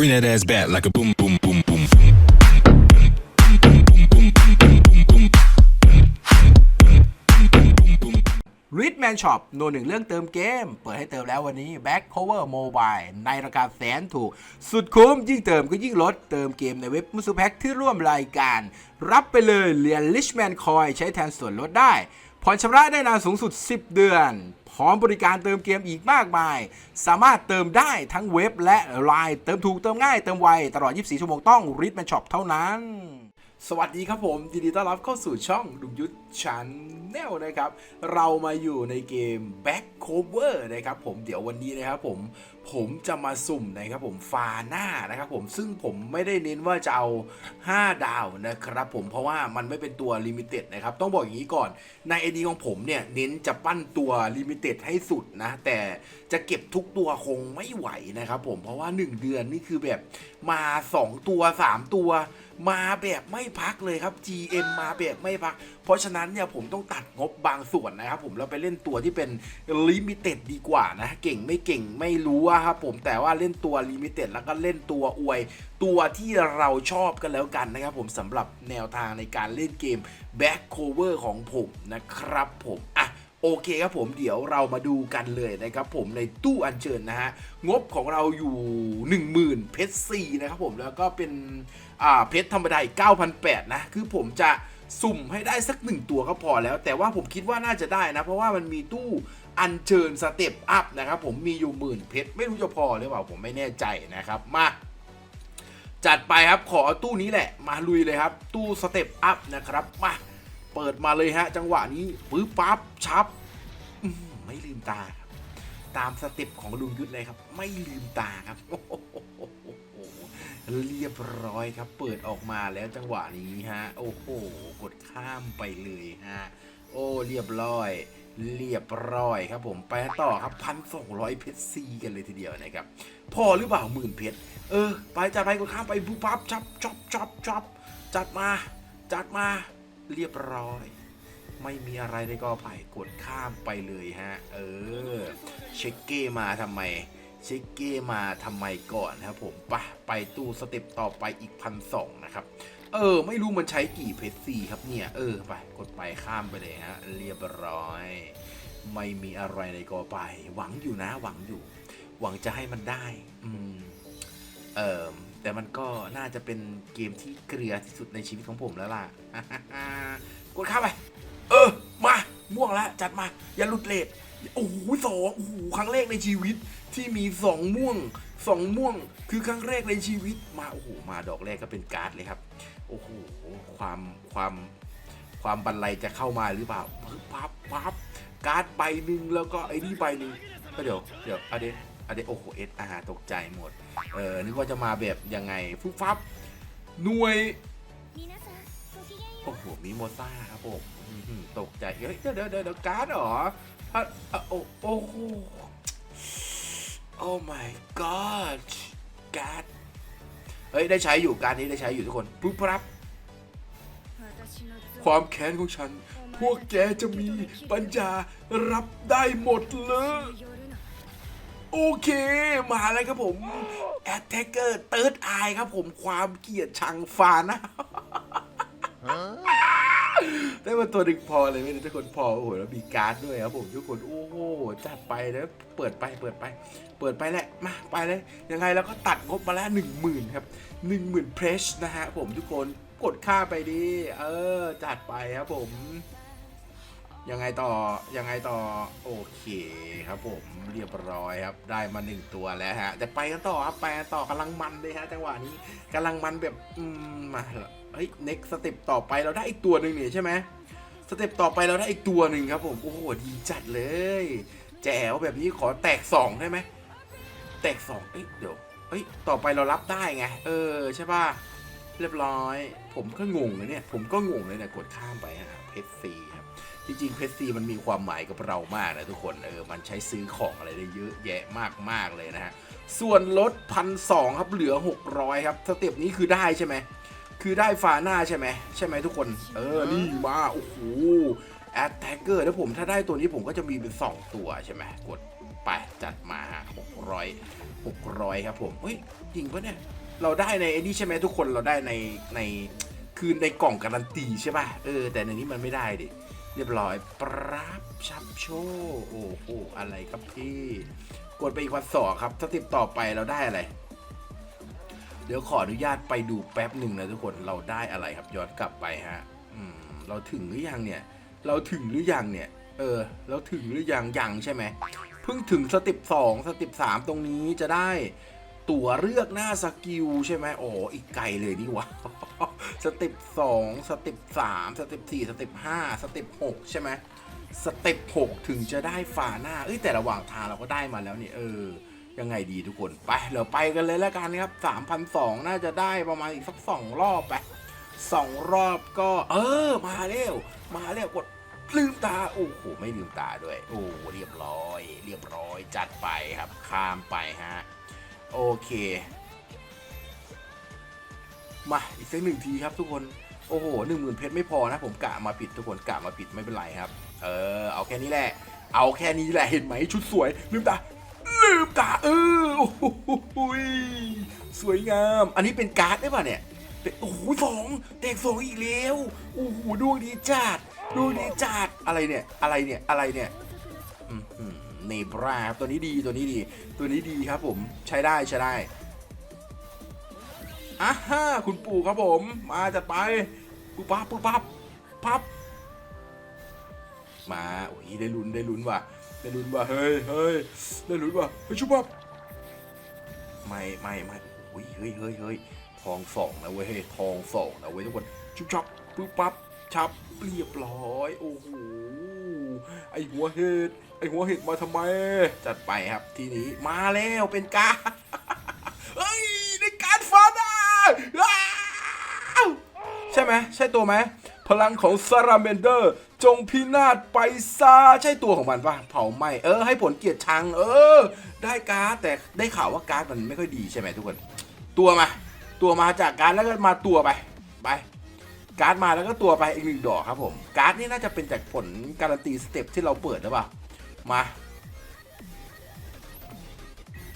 Bring that ass back like a boom, boom, boom, boom. ริทแมนช็อปโนหนึ่งเรื่องเติมเกม เปิดให้เติมแล้ววันนี้ Back Cover Mobile ในราคาแสนถูก สุดคุ้มยิ่งเติมก็ยิ่งลด เติมเกมในเว็บมุสุแพ็กที่ร่วมรายการ รับไปเลยเหรียญ Richman Coin ใช้แทนส่วนลดได้ ผ่อนชำระได้นานสูงสุด 10 เดือน พร้อมบริการเติมเกมอีกมากมาย สามารถเติมได้ทั้งเว็บและไลน์เติมถูกเติมง่ายเติมไว ตลอด 24 ชั่วโมงต้องริดแมนช็อปเท่านั้น สวัสดีครับผมยินดีต้อนรับเข้าสู่ช่องดุกยุทธชันแนลนะครับ เรามาอยู่ในเกม Back Cover นะครับผมเดี๋ยววันนี้นะครับผมผมจะมาสุ่มนะครับผมฟาหน้านะครับผมซึ่งผมไม่ได้เน้นว่าจะเอา 5 ดาวนะครับผมเพราะว่ามันไม่เป็นตัวลิมิเต็ดนะครับ ต้องบอกอย่างนี้ก่อนในไอดีของผมเนี่ยเน้นจะปั้นตัวลิมิเต็ดให้สุดนะ แต่จะเก็บทุกตัวคงไม่ไหวนะครับผมเพราะว่า 1 เดือนนี่คือแบบมา 2 ตัว 3 ตัว มาแบบไม่พักเลยครับ GM มาแบบไม่พัก เพราะฉะนั้นเนี่ยผมต้องตัดงบบางส่วนนะครับผมแล้วไปเล่นตัวที่เป็นลิมิเต็ดดีกว่านะ เก่งไม่เก่งไม่รู้อะครับผมแต่ว่าเล่นตัวลิมิเต็ดแล้วก็เล่นตัวอวย ตัวที่เราชอบกันแล้วกันนะครับผมสำหรับแนวทางในการเล่นเกม Back Cover ของผมนะครับผมอะโอเคครับผมเดี๋ยวเรามาดูกันเลยนะครับผมในตู้อัญเชิญนะฮะ งบของเราอยู่ 10,000เพชรซีนะครับผมแล้วก็เป็น เพชรธรรมดาอีก9,800นะคือผมจะสุ่มให้ได้สักหนึ่งตัวก็พอแล้ว แต่ว่าผมคิดว่าน่าจะได้นะ เพราะว่ามันมีตู้อัญเชิญสเต็ปอัพนะครับผมมีอยู่หมื่นเพชรไม่รู้จะพอหรือเปล่าผมไม่แน่ใจนะครับมาจัดไปครับขอตู้นี้แหละ มาลุยเลยครับ ตู้สเต็ปอัพนะครับมาเปิดมาเลยฮะ จังหวะนี้ปื๊บปั๊บชับไม่ลืมตาครับตามสเต็ปของลุงยุทธเลยครับ ไม่ลืมตาครับ เรียบร้อยครับ เปิดออกมาแล้วจังหวะนี้ฮะ โอ้โห กดข้ามไปเลยฮะ โอ้เรียบร้อย เรียบร้อยครับผมไปต่อครับพันสองร้อยเพชรซีกันเลยทีเดียวนะครับ พอหรือเปล่าหมื่นเพชรเออ ไปจัดไปกดข้ามไปปุ๊บปั๊บจับจับจับจับจัดมา จัดมา เรียบร้อยไม่มีอะไรในกอไผ่กดข้ามไปเลยฮะ เออ เช็คเก้มาทำไม ช็คเก้มาทำไมก่อนนะครับผมไปไปตู้สเต็ปต่อไปอีกพันสองนะครับ เออ ไม่รู้มันใช้กี่เพชรซีครับเนี่ย เออ ไป กดไปข้ามไปเลยฮะ เรียบร้อย ไม่มีอะไรในกอไผ่หวังอยู่นะ หวังอยู่ หวังจะให้มันได้ อืม เออแต่มันก็น่าจะเป็นเกมที่เกลือที่สุดในชีวิตของผมแล้วล่ะ กดเข้าไป เออ มาม่วงแล้วจัดมา อย่าหลุดเลทโอ้โหสองโอ้โหครั้งแรกในชีวิต ที่มี 2 ม่วง 2 ม่วง คือครั้งแรกในชีวิตมาโอ้โหมาดอกแรกก็เป็นการ์ดเลยครับโอ้โหความความความบันรลยจะเข้ามาหรือเปล่าปั๊บปั๊บการ์ดใบหนึ่งแล้วก็ไอ้นี่ใบหนึ่งก็เดี๋ยวเดี๋ยวอะเดอะเดโอ้โหเอสอาตกใจหมดเออนึกว่าจะมาแบบยังไงฟุ๊บฟับหน่วยโอ้โหมีโมซ่าครับผมตกใจเฮ้ยเดี๋ยวเดี๋ยวเดี๋ยวการ์ดเหรอโอ้โห Oh my god การ์เฮ้ย ได้ใช้อยู่การนี้ได้ใช้อยู่ทุกคนปุ๊บปั๊บความแค้นของฉัน พวกแกจะมีปัญญารับได้หมดเลยโอเค มาแล้วครับผม Attacker Third Eye ครับผมความเกลียดชังฟานะ ได้มาตัวหนึ่งพอเลยไม่ได้ทุกคนพอโอ้โหแล้วมีการ์ดด้วยครับผมทุกคนโอ้โหจัดไปแล้วเปิดไปเปิดไป เปิดไปแหละมาไปเลยยังไงเราก็ตัดงบมาแล้วหนึ่งหมื่นครับหนึ่งหมื่นเพรสนะฮะผมทุกคนกดค่าไปดิเออจัดไปครับผมยังไงต่อยังไงต่อโอเคครับผมเรียบร้อยครับได้มาหนึ่งตัวแล้วฮะแต่ไปกันต่อครับไปกันต่อกำลังมันเลยฮะจังหวะนี้กำลังมันแบบอืมมา เฮ้ย next สเต็ปต่อไปเราได้อีกตัวหนึ่งเนี่ยใช่ไหมสเต็ปต่อไปเราได้อีกตัวหนึ่งครับผมโอ้โหดีจัดเลยแจ๋วแบบนี้ขอแตกสองได้ไหมแตกสองเอ้ยเดี๋ยวเอ้ยต่อไปเรารับได้ไงเออใช่ป่ะเรียบร้อย ผมก็งงเลยเนี่ย ผมก็งงเลยเนี่ยกดข้ามไปฮะเพชรซีครับจริงๆเพชรซีมันมีความหมายกับเรามากนะทุกคนเออมันใช้ซื้อของอะไรได้เยอะแยะมากมากๆเลยนะฮะส่วนลดพันสองครับเหลือ 600 ครับสเต็ปนี้คือได้ใช่ไหม คือได้ฟาหน้าใช่ไหมใช่ไหมทุกคน เออ นี่มาโอ้โหแอตแทกเกอร์ถ้าผมถ้าได้ตัวนี้ผมก็จะมีเป็น 2 ตัวใช่ไหมกดไปจัดมา 600 600 ครับผมเฮ้ยจริงปะเนี่ย เราได้ในไอ้นี่ใช่ไหมทุกคนเราได้ในในคือในกล่องการันตีใช่ป่ะเออ แต่ในนี้มันไม่ได้ดิเรียบร้อยปรับชับโชว์โอ้โหอะไรครับพี่ กดไปอีกวันสองครับถ้าติดต่อไปเราได้อะไรเดี๋ยวขออนุญาตไปดูแป๊บหนึ่งนะทุกคนเราได้อะไรครับย้อนกลับไปฮะอืมเราถึงหรือยังเนี่ย เราถึงหรือยังเนี่ย เออ เราถึงหรือยังยังใช่ไหมเพิ่งถึงสเต็ปสองสเต็ปสามตรงนี้จะได้ตั๋วเลือกหน้าสกิลใช่ไหมโอ้อีกไกลเลยนี่วะสเต็ปสองสเต็ปสามสเต็ปสี่สเต็ปห้าสเต็ปหกใช่ไหมสเต็ปหกถึงจะได้ฝาหน้าเอ้ยแต่ระหว่างทางเราก็ได้มาแล้วนี่เออ ยังไงดีทุกคนไปเราไปกันเลยแล้วกันครับสามพันสองน่าจะได้ประมาณอีกสักสองรอบไปสองรอบก็ เออ มาเร็ว มาเร็วกดลืมตา โอ้โห ไม่ลืมตาด้วย โอ้เรียบร้อย เรียบร้อย จัดไปครับ ข้ามไปฮะ โอเค มาอีกสักหนึ่งทีครับทุกคน โอ้โหหนึ่งหมื่นเพชรไม่พอนะ ผมกะมาผิดทุกคนกะมาผิดไม่เป็นไรครับ เออ เอาแค่นี้แหละ เอาแค่นี้แหละ เห็นไหมชุดสวย ลืมตาืมตาเออโอ้ยสวยงาม อันนี้เป็นการ์ดได้ป่ะเนี่ยเป็นโอ้โหสองแตกสองอีกแล้วโอ้โหดวงดีจัดดวงดีจัดอะไรเนี่ยอะไรเนี่ยอะไรเนี่ยเนบราครับตัวนี้ดีตัวนี้ดี ตัวนี้ดีครับผมใช้ได้ใช้ได้อะฮ่าคุณปู่ครับผม มาจัดไปปุ๊บปั๊บปุ๊บปั๊บปั๊บมาโอ้ยได้ลุ้นได้ลุ้นว่ะ ได้ลุ้นว่ะเฮ้ยเฮ้ยได้ลุ้นว่ะเฮ้ยชุบปั๊บไม่ไม่ไม่โอ้ยเฮ้ยเฮ้ยเฮ้ยทองสองนะเว้ยเฮ้ยทองสองนะเว้ยทุกคนชุบชับปุ๊บปั๊บชับเรียบร้อย โอ้โหไอหัวเห็ดไอหัวเห็ดมาทำไม จัดไปครับทีนี้มาแล้วเป็นการดเฮ้ยในการดฟาดาอ้าวใช่ไหมใช่ตัวไหม พลังของซาราเมนเดอร์ จงพินาศไปซาใช่ตัวของมันปะเผาไหมเออให้ผลเกียรติชัง เออ ได้การ์ดแต่ได้ข่าวว่าการ์ดมันไม่ค่อยดีใช่ไหมทุกคน ตัวมา ตัวมาจากการ์ดแล้วก็มาตัวไปไปการ์ดมาแล้วก็ตัวไปอีกหนึ่งดอกครับผม การ์ดนี่น่าจะเป็นจากผลการันตีสเต็ปที่เราเปิดหรือเปล่ามา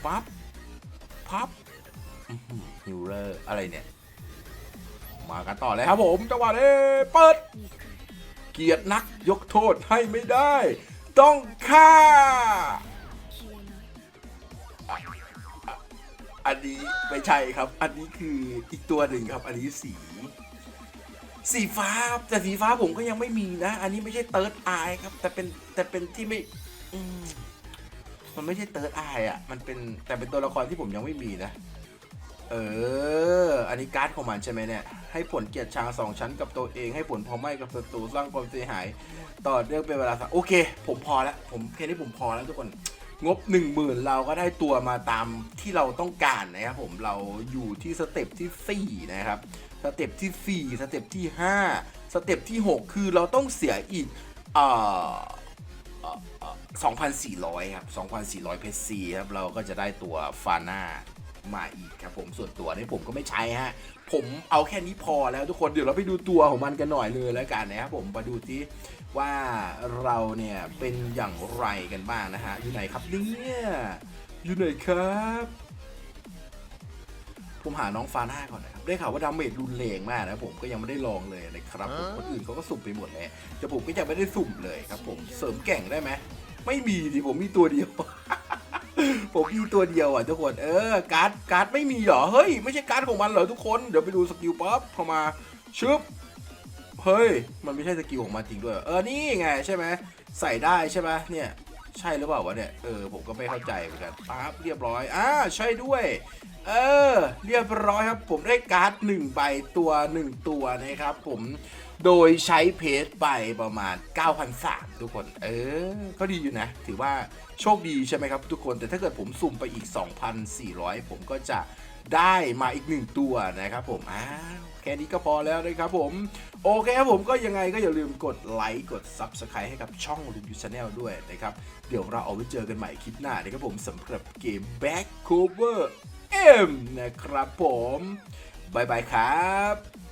ปั๊บปั๊บฮิวเลอร์อะไรเนี่ย มากันต่อเลยครับผมจังหวะนี้เปิด เกียรตินักยกโทษให้ไม่ได้ ต้องฆ่า อันนี้ไม่ใช่ครับ อันนี้คืออีกตัวหนึ่งครับ อันนี้สี สีฟ้าแต่สีฟ้าผมก็ยังไม่มีนะ อันนี้ไม่ใช่เติร์ดไอครับ แต่เป็นแต่เป็นที่ไม่มันไม่ใช่เติร์ดไออะ มันเป็นแต่เป็นตัวละครที่ผมยังไม่มีนะ เออ อันนี้การ์ดของมันใช่ไหมเนี่ย ให้ผลเกียรติชางสองชั้นกับตัวเอง ให้ผลพอไหม้กับศัตรูสร้างความเสียหาย ต่อเนื่องเป็นเวลาสักโอเค ผมพอแล้ว ผมแค่นี้ผมพอแล้วทุกคน งบ 1 0,000 เราก็ได้ตัวมาตามที่เราต้องการนะครับผม เราอยู่ที่สเต็ปที่ 4 นะครับ สเต็ปที่ 4 สเต็ปที่ 5 สเต็ปที่ 6 คือเราต้องเสียอีกเอ่อเอ่อเอ่อ2,400 ครับ 2,400 เพชรซีครับ เราก็จะได้ตัวฟาน่า มาอีกครับผมส่วนตัวนี้ผมก็ไม่ใช้ฮะ ผมเอาแค่นี้พอแล้วทุกคนเดี๋ยวเราไปดูตัวของมันกันหน่อยเลยแล้วกันนะครับผมมาดูที่ว่าเราเนี่ยเป็นอย่างไรกันบ้างนะฮะอยู่ไหนครับเนี่ยอยู่ไหนครับ ผมหาน้องฟาน่าก่อนนะครับได้ข่าวว่าดาเมจรุนแรงมากนะผมก็ยังไม่ได้ลองเลยนะครับผมคนอื่นเขาก็สุ่มไปหมดเลยแต่ผมก็ยังไม่ได้สุ่มเลยครับ ผมเสริมแก่งได้ไหมไม่มีดิผมมีตัวเดียว ผมมีตัวเดียวอะทุกคนเออการ์ดการ์ดไม่มีเหรอเฮ้ยไม่ใช่การ์ดของมันเหรอทุกคนเดี๋ยวไปดูสกิลปั๊บเข้ามาชึบเฮ้ยมันไม่ใช่สกิลของมันจริงด้วยเออนี่ไงใช่ไหมใส่ได้ใช่ไหมเนี่ยใช่หรือเปล่าวะเนี่ยเออผมก็ไม่เข้าใจเหมือนกันปั๊บเรียบร้อยอ่าใช่ด้วยเออเรียบร้อยครับผมได้การ์ดหนึ่งใบตัวหนึ่งตัวนะครับผม โดยใช้เพจไปประมาณ9,300ทุกคน เออ ก็ดีอยู่นะ ถือว่าโชคดีใช่ไหมครับทุกคน แต่ถ้าเกิดผมสุ่มไปอีก 2,400 ผมก็จะได้มาอีกหนึ่งตัวนะครับผมอ้าวแค่นี้ก็พอแล้วนะครับผม โอเคครับผมก็ยังไงก็อย่าลืมกดไลค์กด Subscribe ให้กับช่อง Review Channel ด้วยนะครับ เดี๋ยวเราเอาไว้เจอกันใหม่คลิปหน้านะครับผมสำหรับเกม Back Cover M นะครับผมบายบายครับ